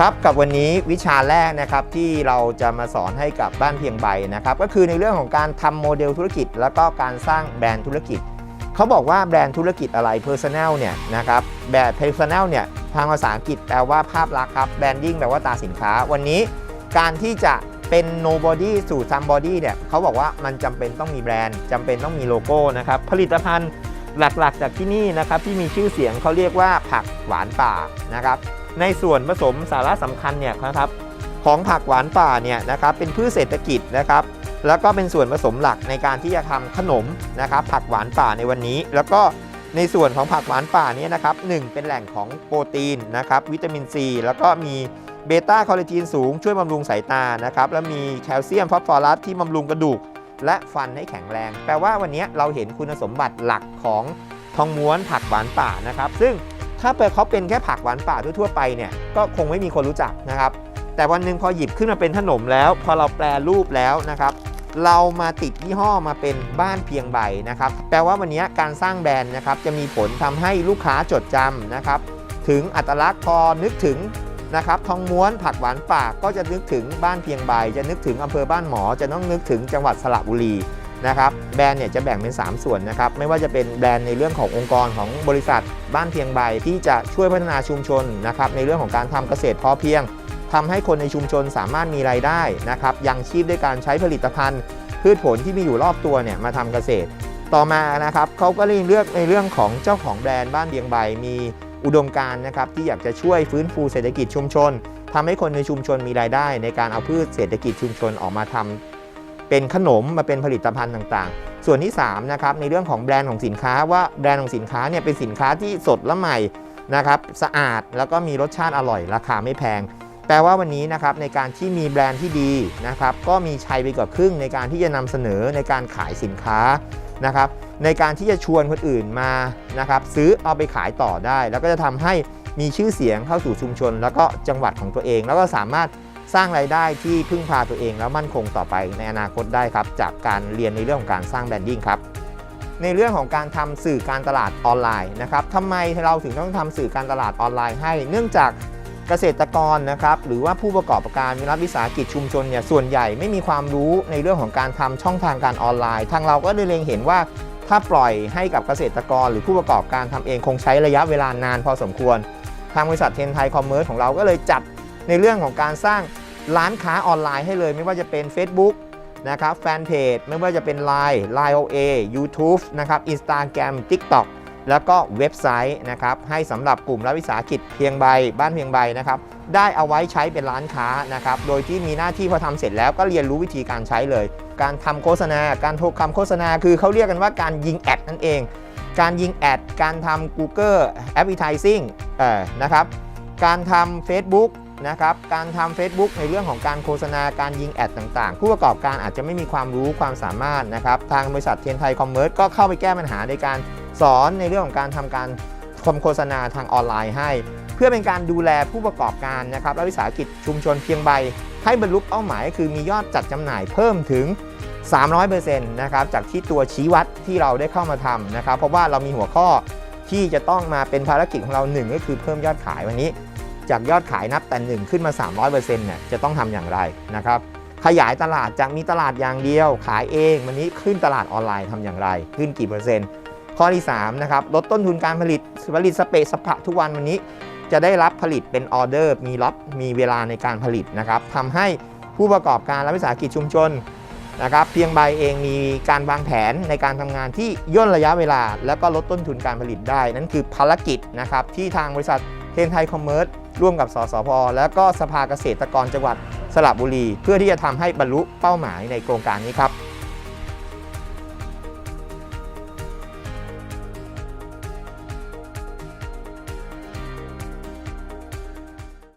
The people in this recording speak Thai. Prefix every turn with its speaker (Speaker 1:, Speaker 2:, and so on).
Speaker 1: ครับกับวันนี้วิชาแรกนะครับที่เราจะมาสอนให้กับบ้านเพียงใบนะครับก็คือในเรื่องของการทำโมเดลธุรกิจ แล้วก็การสร้างแบรนด์ธุรกิจเขาบอกว่าแบรนด์ธุรกิจอะไร Personal เนี่ยนะครับแบรนด์ Personal เนี่ยทางภาษาอังกฤษแปลว่าภาพลักษณ์ครับ Branding แปลว่าตาสินค้า วันนี้การที่จะเป็น nobody สู่ somebody เนี่ยเขาบอกว่ามันจำเป็นต้องมีแบรนด์จำเป็นต้องมีโลโก้นะครับผลิตภัณฑ์หลักๆ จากที่นี่นะครับที่มีชื่อเสียงเขาเรียกว่าผักหวานป่านะครับ ในส่วนผสมสาระสำคัญเนี่ยนะครับของผักหวานป่าเนี่ยนะครับเป็นพืชเศรษฐกิจนะครับ แล้วก็เป็นส่วนผสมหลักในการที่จะทำขนมนะครับ ผักหวานป่าในวันนี้ แล้วก็ในส่วนของผักหวานป่าเนี้นะครับหนึ่งเป็นแหล่งของโปรตีนนะครับ วิตามินซี แล้วก็มีเบต้าคอลลาเจนสูงช่วยบำรุงสายตานะครับแล้วมีแคลเซียมฟอสฟอรัสที่บำรุงกระดูก และฟันให้แข็งแรง แปลว่าวันนี้เราเห็นคุณสมบัติหลักของทองม้วนผักหวานป่านะครับ ซึ่ง ถ้าเปิดเขาเป็นแค่ผักหวานป่าทั่วๆไปเนี่ยก็คงไม่มีคนรู้จักนะครับ แต่วันหนึ่งพอหยิบขึ้นมาเป็นขนมแล้ว พอเราแปลรูปแล้วนะครับ เรามาติดยี่ห้อมาเป็นบ้านเพียงใบนะครับ แปลว่าวันนี้การสร้างแบรนด์นะครับจะมีผลทำให้ลูกค้าจดจำนะครับ ถึงอัตลักษณ์พอนึกถึงนะครับทองม้วนผักหวานป่าก็จะนึกถึงบ้านเพียงใบ จะนึกถึงอำเภอบ้านหมอ จะต้องนึกถึงจังหวัดสระบุรี นะครับแบรนด์เนี่ยจะแบ่งเป็น 3 ส่วนนะครับไม่ว่าจะเป็นแบรนด์ในเรื่องขององค์กรของบริษัท บ้านเพียงใบที่จะช่วยพัฒนาชุมชนนะครับในเรื่องของการทำเกษตรพอเพียงทำให้คนในชุมชนสามารถมีรายได้นะครับยังชีพด้วยการใช้ผลิตภัณฑ์ พืชผลที่มีอยู่รอบตัวเนี่ยมาทำเกษตร ต่อมานะครับเขาก็เลยเลือกในเรื่องของเจ้าของแบรนด์บ้านเพียงใบมีอุดมการณ์นะครับที่อยากจะช่วยฟื้นฟูเศรษฐกิจชุมชนทำให้คนในชุมชนมีรายได้ ในการเอาพืชเศรษฐกิจชุมชนออกมาทำ เป็นขนมมาเป็นผลิตภัณฑ์ต่างๆ ส่วนที่3นะครับในเรื่องของแบรนด์ของสินค้าว่าแบรนด์ของสินค้าเนี่ยเป็นสินค้าที่สดและใหม่นะครับสะอาดแล้วก็มีรสชาติอร่อย ราคาไม่แพง แปลว่าวันนี้นะครับในการที่มีแบรนด์ที่ดีนะครับก็มีชัยไปกว่าครึ่งในการที่จะนำเสนอในการขายสินค้านะครับในการที่จะชวนคนอื่นมานะครับซื้อเอาไปขายต่อได้ แล้วก็จะทำให้มีชื่อเสียงเข้าสู่ชุมชน แล้วก็จังหวัดของตัวเอง แล้วก็สามารถ สร้างรายได้ที่พึ่งพาตัวเองแล้วมั่นคงต่อไปในอนาคตได้ครับ จากการเรียนในเรื่องของการสร้างแบรนดิ้งครับในเรื่องของการทำสื่อการตลาดออนไลน์นะครับทำไมเราถึงต้องทำสื่อการตลาดออนไลน์ให้ เนื่องจากเกษตรกรนะครับหรือว่าผู้ประกอบการรัฐวิสาหกิจชุมชนเนี่ยส่วนใหญ่ไม่มีความรู้ในเรื่องของการทำช่องทางการออนไลน์ ทางเราก็เลยเล็งเห็นว่า ถ้าปล่อยให้กับเกษตรกรหรือผู้ประกอบการทำเองคงใช้ระยะเวลานานพอสมควร ทางบริษัทเทนไทยคอมเมอร์ของเราก็เลยจัด ในเรื่องของการสร้างร้านค้าออนไลน์ให้เลย ไม่ว่าจะเป็น Facebook นะครับแฟนเพจไม่ว่าจะเป็น Line Line OA YouTube นะครับ Instagram TikTok แล้วก็เว็บไซต์นะครับให้สำหรับกลุ่มรัฐวิสาหกิจเพียงใบ บ้านเพียงใบนะครับได้เอาไว้ใช้เป็นร้านค้านะครับโดยที่มีหน้าที่พอทำเสร็จแล้วก็เรียนรู้วิธีการใช้เลย การทำโฆษณา การโทรคำโฆษณา คือเขาเรียกกันว่าการยิงแอดนั่นเอง การยิงแอด การทำ Google Advertising เอ่อนะครับการทำ Facebook นะครับการทำ Facebook ในเรื่องของการโฆษณาการยิงแอดต่างๆ ผู้ประกอบการอาจจะไม่มีความรู้ความสามารถนะครับทางบริษัทเทียนไทยคอมเมอร์สก็เข้าไปแก้ปัญหาในการสอนในเรื่องของการทำการทำโฆษณาทางออนไลน์ให้ เพื่อเป็นการดูแลผู้ประกอบการนะครับและวิสาหกิจชุมชนเพียงใบ ให้บรรลุเป้าหมาย คือมียอดจัดจำหน่ายเพิ่มถึง 300%นะครับจากที่ตัวชี้วัดที่เราได้เข้ามาทำนะครับเพราะว่าเรามีหัวข้อที่จะต้องมาเป็นภารกิจของเราหนึ่งก็คือเพิ่มยอดขายวันนี้ จากยอดขายนับแต่หนึ่งขึ้นมา 300%เนี่ยจะต้องทำอย่างไรนะครับขยายตลาดจากมีตลาดอย่างเดียว ขายเองวันนี้ขึ้นตลาดออนไลน์ทำอย่างไร ขึ้นกี่เปอร์เซ็นต์ข้อที่3นะครับลดต้นทุนการผลิตผลิตสเปซสปะทุกวันวันนี้ จะได้รับผลิตเป็นออเดอร์ มีล็อตมีเวลาในการผลิตนะครับทำให้ผู้ประกอบการและวิสาหกิจชุมชนนะครับเพียงใบเองมีการวางแผนในการทำงานที่ย่นระยะเวลา แล้วก็ลดต้นทุนการผลิตได้ นั่นคือภารกิจนะครับที่ทางบริษัท เทนไทยคอมเมอร์สร่วมกับสสพและก็สภาเกษตรกรจังหวัดสระบุรี เพื่อที่จะทำให้บรรลุเป้าหมายในโครงการนี้ครับ